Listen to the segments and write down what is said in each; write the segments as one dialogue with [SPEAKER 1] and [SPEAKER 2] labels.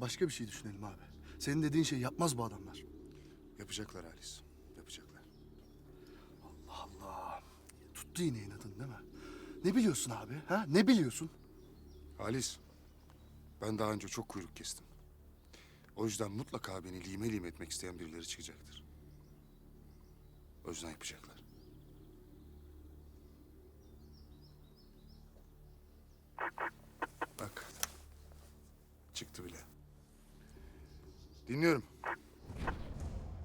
[SPEAKER 1] başka bir şey düşünelim abi. Senin dediğin şey yapmaz bu adamlar.
[SPEAKER 2] Yapacaklar Halis. Yapacaklar.
[SPEAKER 1] Allah. Tuttu yine inadın değil mi? Ne biliyorsun abi? Ha? Ne biliyorsun?
[SPEAKER 2] Halis, ben daha önce çok kuyruk kestim. O yüzden mutlaka beni lime lime etmek isteyen birileri çıkacaktır. O yüzden yapacaklar. Bak, çıktı bile. Dinliyorum.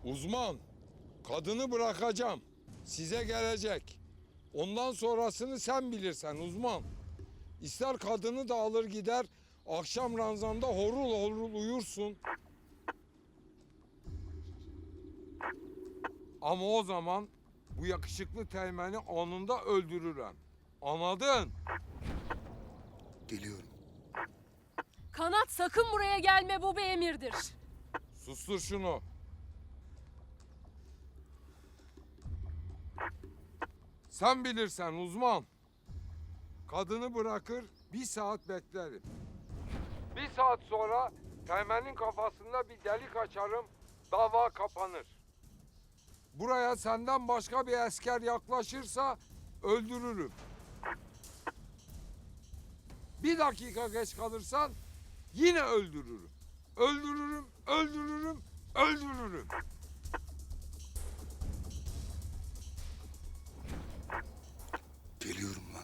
[SPEAKER 3] Uzman, kadını bırakacağım. Size gelecek. Ondan sonrasını sen bilirsen uzman. İster kadını da alır gider, akşam ranzanda horul horul uyursun. Ama o zaman bu yakışıklı teğmeni anında öldürürüm. Anladın?
[SPEAKER 2] Geliyorum.
[SPEAKER 4] Kanat sakın buraya gelme bu bir emirdir.
[SPEAKER 3] Sustur şunu. Sen bilirsen uzman. Kadını bırakır bir saat beklerim. Bir saat sonra Teğmen'in kafasında bir delik açarım. Dava kapanır. Buraya senden başka bir asker yaklaşırsa öldürürüm. Bir dakika geç kalırsan yine öldürürüm. Öldürürüm, öldürürüm, öldürürüm.
[SPEAKER 2] Geliyorum lan.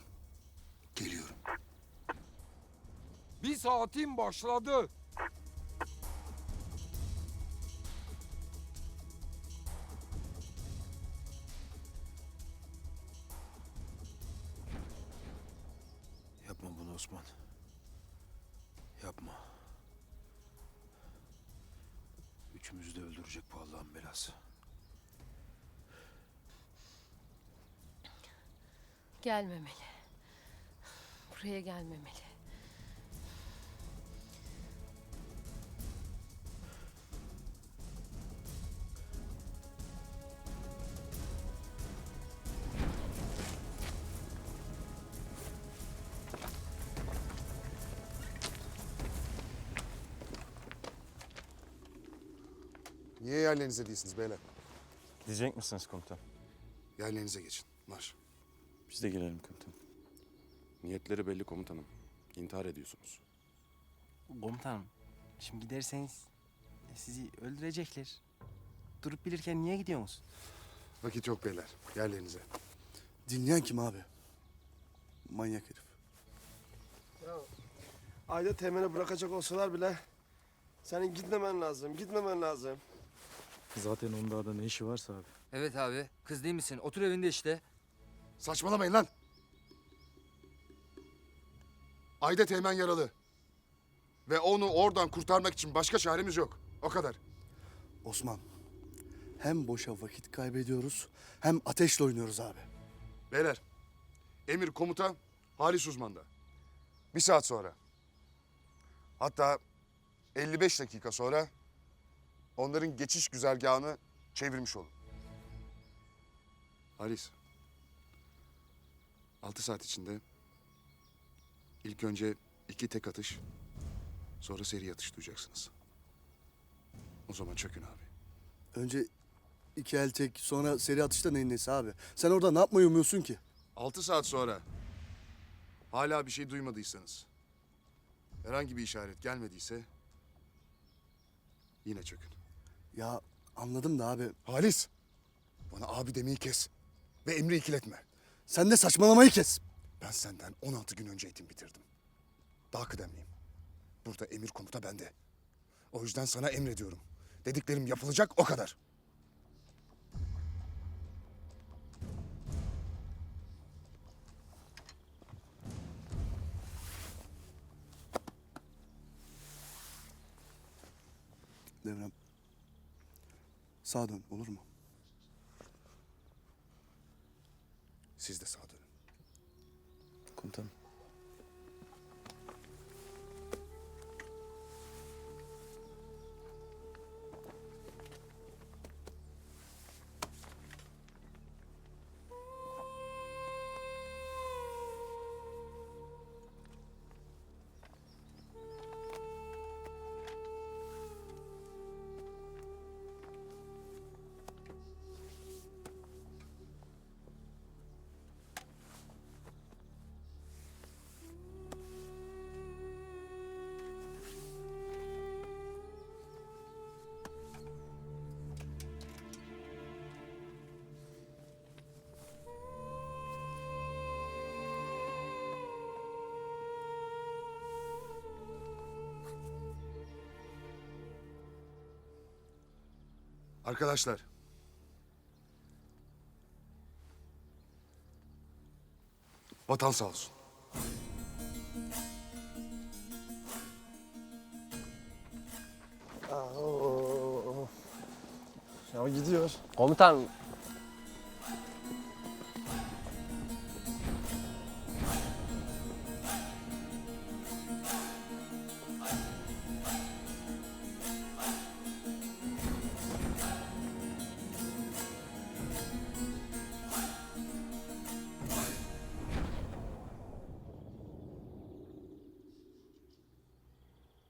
[SPEAKER 2] Geliyorum.
[SPEAKER 3] Bir saatin başladı.
[SPEAKER 5] Üçümüzü de öldürecek bu Allah'ın belası.
[SPEAKER 4] Gelmemeli. Buraya gelmemeli.
[SPEAKER 2] Niye yerlerinize değilsiniz beyler?
[SPEAKER 6] Diyecek misiniz komutan?
[SPEAKER 2] Yerlerinize geçin. Marş.
[SPEAKER 6] Biz de gelelim komutan.
[SPEAKER 2] Niyetleri belli komutanım. İntihar ediyorsunuz.
[SPEAKER 7] Komutanım, şimdi giderseniz sizi öldürecekler. Durup bilirken niye gidiyorsunuz?
[SPEAKER 2] Vakit yok beyler. Yerlerinize.
[SPEAKER 1] Dinleyen kim abi? Manyak herif.
[SPEAKER 8] Ayda temene bırakacak olsalar bile senin gitmemen lazım, gitmemen lazım.
[SPEAKER 6] Zaten onun daha da ne işi varsa abi.
[SPEAKER 9] Evet abi. Kız değil misin? Otur evinde işte.
[SPEAKER 2] Saçmalamayın lan. Ayda Teğmen yaralı. Ve onu oradan kurtarmak için başka çaremiz yok. O kadar.
[SPEAKER 1] Osman. Hem boşa vakit kaybediyoruz hem ateşle oynuyoruz abi.
[SPEAKER 2] Beyler, emir komuta Halis Uzman'da. Bir saat sonra. Hatta 55 dakika sonra onların geçiş güzergahını çevirmiş olun. Halis, 6 saat içinde ilk önce iki tek atış, sonra seri atış duyacaksınız. O zaman çökün abi.
[SPEAKER 1] Önce iki el tek sonra seri atışta neyin nesi abi? Sen orada ne yapmayı umuyorsun ki?
[SPEAKER 2] 6 saat sonra hala bir şey duymadıysanız, herhangi bir işaret gelmediyse yine çökün.
[SPEAKER 1] Ya anladım da abi.
[SPEAKER 2] Halis, bana abi demeyi kes ve emri ikiletme.
[SPEAKER 1] Sen de saçmalamayı kes.
[SPEAKER 2] Ben senden 16 gün önce eğitim bitirdim. Daha kıdemliyim. Burada emir komuta bende. O yüzden sana emrediyorum. Dediklerim yapılacak o kadar.
[SPEAKER 1] Devrem. Sağa dön olur mu?
[SPEAKER 2] Siz de sağa dönün.
[SPEAKER 6] Komutanım.
[SPEAKER 2] Arkadaşlar. Vatan sağ olsun.
[SPEAKER 8] Ya gidiyor.
[SPEAKER 7] Komutan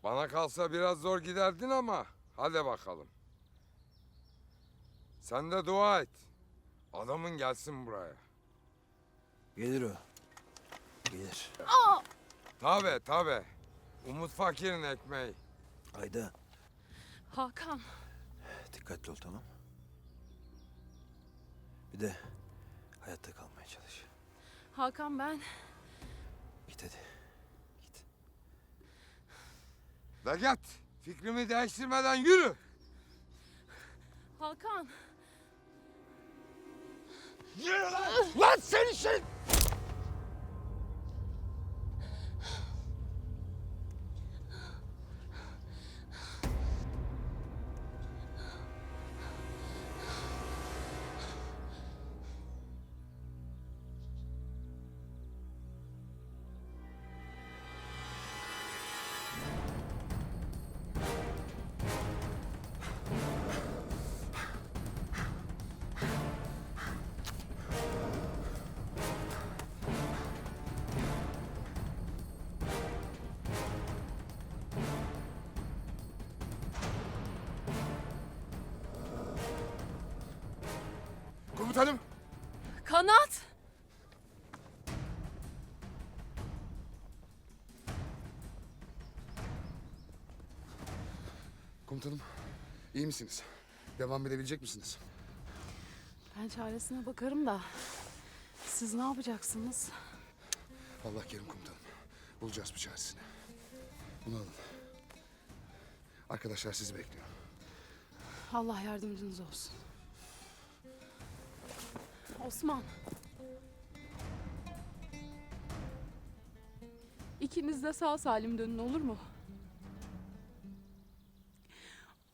[SPEAKER 3] Bana kalsa biraz zor giderdin ama hadi bakalım. Sen de dua et. Adamın gelsin buraya.
[SPEAKER 5] Gelir o. Gelir.
[SPEAKER 3] Tabi tabi. Umut Fakir'in ekmeği.
[SPEAKER 5] Ayda
[SPEAKER 4] Hakan.
[SPEAKER 5] dikkatli ol tamam. Bir de hayatta kalmaya çalış.
[SPEAKER 4] Hakan ben.
[SPEAKER 5] Git hadi. Git.
[SPEAKER 3] De git. Fikrimi değiştirmeden yürü.
[SPEAKER 4] Hakan.
[SPEAKER 3] Yürü lan. lan seni şey.
[SPEAKER 4] Kanat.
[SPEAKER 2] Komutanım. iyi misiniz? Devam edebilecek misiniz?
[SPEAKER 4] Ben çaresine bakarım da. Siz ne yapacaksınız?
[SPEAKER 2] Allah kerim komutanım. Bulacağız bir çaresini. Bunu alın. Arkadaşlar sizi bekliyor.
[SPEAKER 4] Allah yardımcınız olsun. Osman. İkiniz de sağ salim dönün olur mu?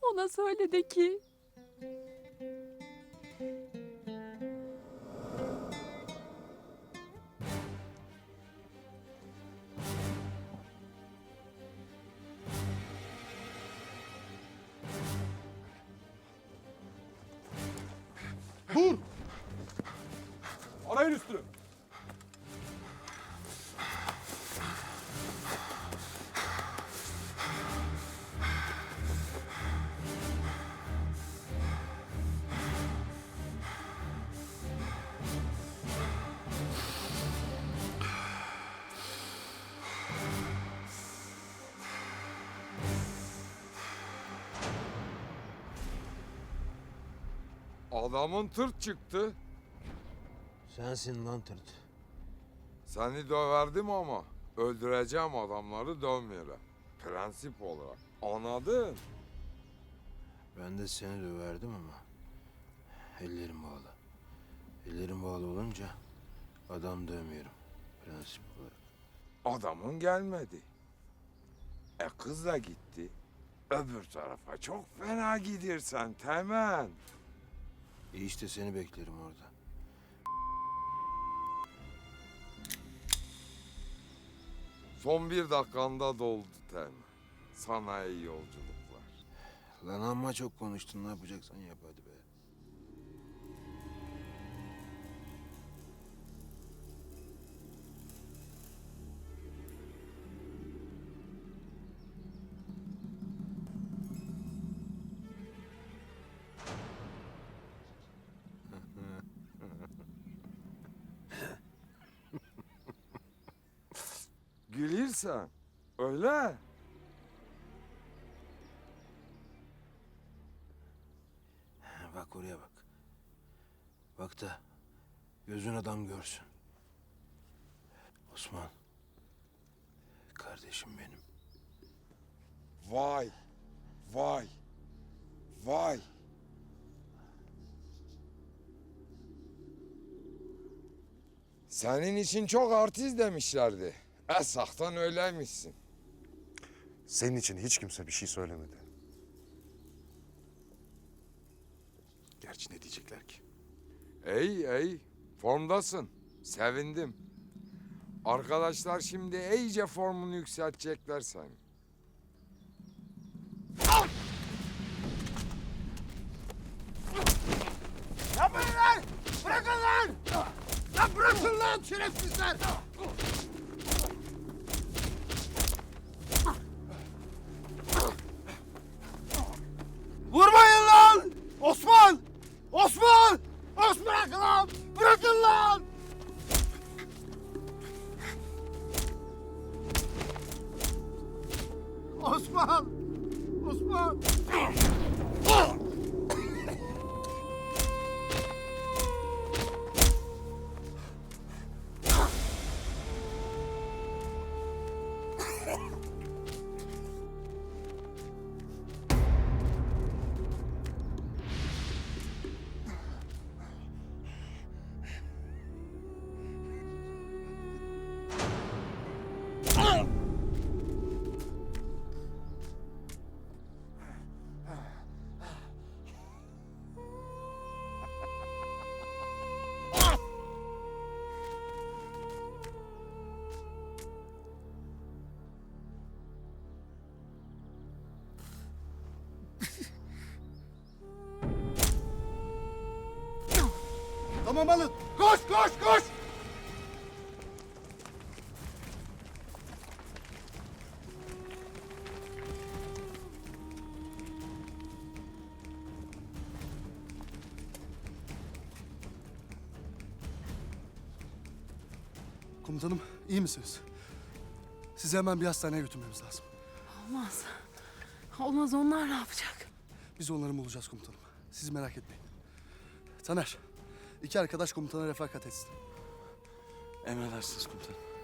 [SPEAKER 4] Ona söyle de ki
[SPEAKER 3] Arayın üstünü. Adamın tırt çıktı.
[SPEAKER 5] Sensin lan tırt.
[SPEAKER 3] Seni döverdim ama öldüreceğim adamları dövmeyelim. Prensip olarak. Anladın?
[SPEAKER 5] Ben de seni döverdim ama ellerim bağlı. Ellerim bağlı olunca adam dövmüyorum. Prensip olarak.
[SPEAKER 3] Adamın gelmedi. E kız da gitti. Öbür tarafa çok fena gidersen Temen.
[SPEAKER 5] E işte seni beklerim orada.
[SPEAKER 3] Son bir dakikanda doldu Temen. Sana iyi yolculuklar.
[SPEAKER 5] Lan amma çok konuştun ne yapacaksan yap hadi be.
[SPEAKER 3] Gülürsen öyle.
[SPEAKER 5] Bak oraya bak. Bak da gözün adam görsün. Osman. Kardeşim benim.
[SPEAKER 3] Vay. Vay. Vay. Senin için çok artist demişlerdi. Esahtan öyleymişsin.
[SPEAKER 2] Senin için hiç kimse bir şey söylemedi. Gerçi ne diyecekler ki?
[SPEAKER 3] Ey ey formdasın. Sevindim. Arkadaşlar şimdi iyice formunu yükseltecekler seni.
[SPEAKER 8] Yapmayın lan! Bırakın lan! Lan bırakın lan şerefsizler! Osman! Osman!
[SPEAKER 1] Tamam alın.
[SPEAKER 8] Koş koş koş!
[SPEAKER 1] Komutanım iyi misiniz? Sizi hemen bir hastaneye götürmemiz lazım.
[SPEAKER 4] Olmaz. Olmaz onlar ne yapacak?
[SPEAKER 1] Biz onları bulacağız komutanım. Siz merak etmeyin. Taner, iki arkadaş komutana refakat etsin.
[SPEAKER 6] Emredersiniz komutanım.